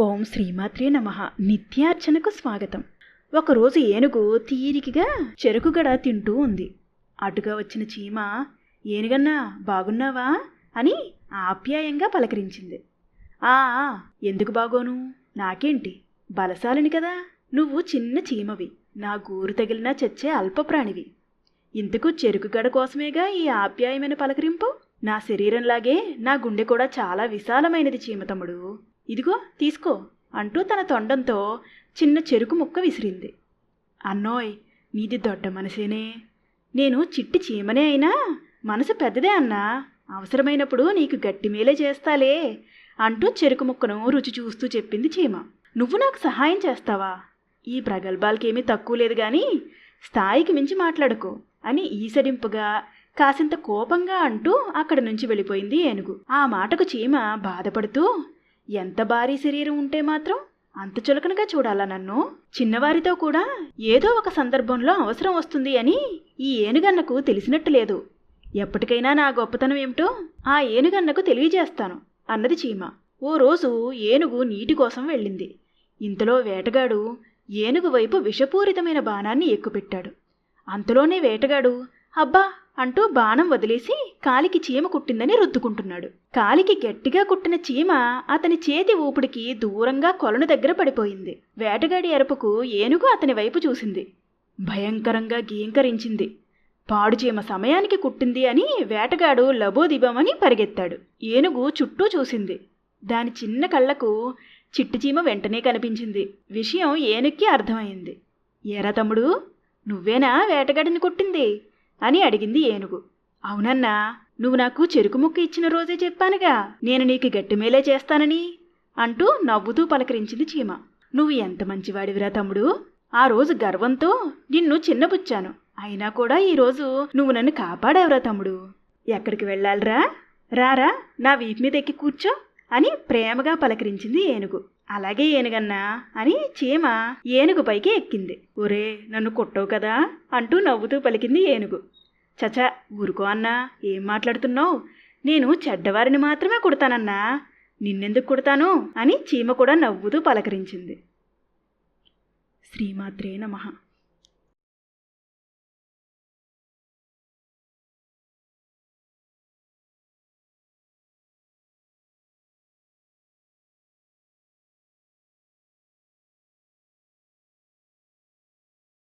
ఓం శ్రీమాత్రే నమ. నిత్యార్చనకు స్వాగతం. ఒకరోజు ఏనుగు తీరికగా చెరుకుగడ తింటూ ఉంది. అటుగా వచ్చిన చీమ ఏనుగన్నా బాగున్నావా? అని ఆప్యాయంగా పలకరించింది. ఆ ఎందుకు బాగోను? నాకేంటి? బలశాలిని కదా. నువ్వు చిన్న చీమవి. నా గూరు తగిలినా చచ్చే అల్పప్రాణివి. ఇందుకు చెరుకుగడ కోసమేగా ఈ ఆప్యాయమైన పలకరింపు? నా శరీరంలాగే నా గుండె కూడా చాలా విశాలమైనది చీమ తమ్ముడు. ఇదిగో తీసుకో అంటూ తన తొండంతో చిన్న చెరుకు ముక్క విసిరింది. అన్నోయ్ నీది దొడ్డ మనసేనే. నేను చిట్టి చీమనే అయినా మనసు పెద్దదే అన్నా. అవసరమైనప్పుడు నీకు గట్టి మేలే చేస్తాలే అంటూ చెరుకు ముక్కను రుచి చూస్తూ చెప్పింది చీమ. నువ్వు నాకు సహాయం చేస్తావా? ఈ ప్రగల్భాలకేమీ తక్కువ లేదు కానీ స్థాయికి మించి మాట్లాడుకో అని ఈసడింపుగా కాసింత కోపంగా అంటూ అక్కడి నుంచి వెళ్ళిపోయింది ఏనుగు. ఆ మాటకు చీమ బాధపడుతూ ఎంత భారీ శరీరం ఉంటే మాత్రం అంత చులకనగా చూడాలా నన్ను? చిన్నవారితో కూడా ఏదో ఒక సందర్భంలో అవసరం వస్తుంది అని ఈ ఏనుగన్నకు తెలిసినట్టు లేదు. ఎప్పటికైనా నా గొప్పతనం ఏమిటో ఆ ఏనుగన్నకు తెలియజేస్తాను అన్నది చీమ. ఓ రోజు ఏనుగు నీటి కోసం వెళ్ళింది. ఇంతలో వేటగాడు ఏనుగు వైపు విషపూరితమైన బాణాన్ని ఎక్కుపెట్టాడు. అంతలోనే వేటగాడు అబ్బా అంటూ బాణం వదిలేసి కాలికి చీమ కుట్టిందని రుద్దుకుంటున్నాడు. కాలికి గట్టిగా కుట్టిన చీమ అతని చేతి ఊపిడికి దూరంగా కొలను దగ్గర పడిపోయింది. వేటగాడి ఎరుపుకు ఏనుగు అతని వైపు చూసింది. భయంకరంగా గీంకరించింది. పాడు చీమ సమయానికి కుట్టింది అని వేటగాడు లబోదిబమని పరిగెత్తాడు. ఏనుగు చుట్టూ చూసింది. దాని చిన్న కళ్ళకు చిట్టుచీమ వెంటనే కనిపించింది. విషయం ఏనుక్కి అర్థమైంది. ఏరా తమ్ముడు నువ్వేనా వేటగాడిని కొట్టింది? అని అడిగింది ఏనుగు. అవునన్నా నువ్వు నాకు చెరుకు ముక్క ఇచ్చిన రోజే చెప్పానుగా నేను నీకు గట్టిమేలే చేస్తానని అంటూ నవ్వుతూ పలకరించింది చీమ. నువ్వు ఎంత మంచివాడివిరా తమ్ముడు. ఆ రోజు గర్వంతో నిన్ను చిన్నబుచ్చాను అయినా కూడా ఈరోజు నువ్వు నన్ను కాపాడావురా తమ్ముడు. ఎక్కడికి వెళ్ళాలిరా? రారా నా వీపు మీద ఎక్కి కూర్చో అని ప్రేమగా పలకరించింది ఏనుగు. అలాగే ఏనుగన్నా అని చీమ ఏనుగు పైకి ఎక్కింది. ఒరే నన్ను కొట్టవు కదా? అంటూ నవ్వుతూ పలికింది ఏనుగు. చచా ఊరుకో అన్నా ఏం మాట్లాడుతున్నావు? నేను చెడ్డవారిని మాత్రమే కుడతానన్నా. నిన్నెందుకు కుడతాను? అని చీమ కూడా నవ్వుతూ పలకరించింది. శ్రీమాత్రే నమః.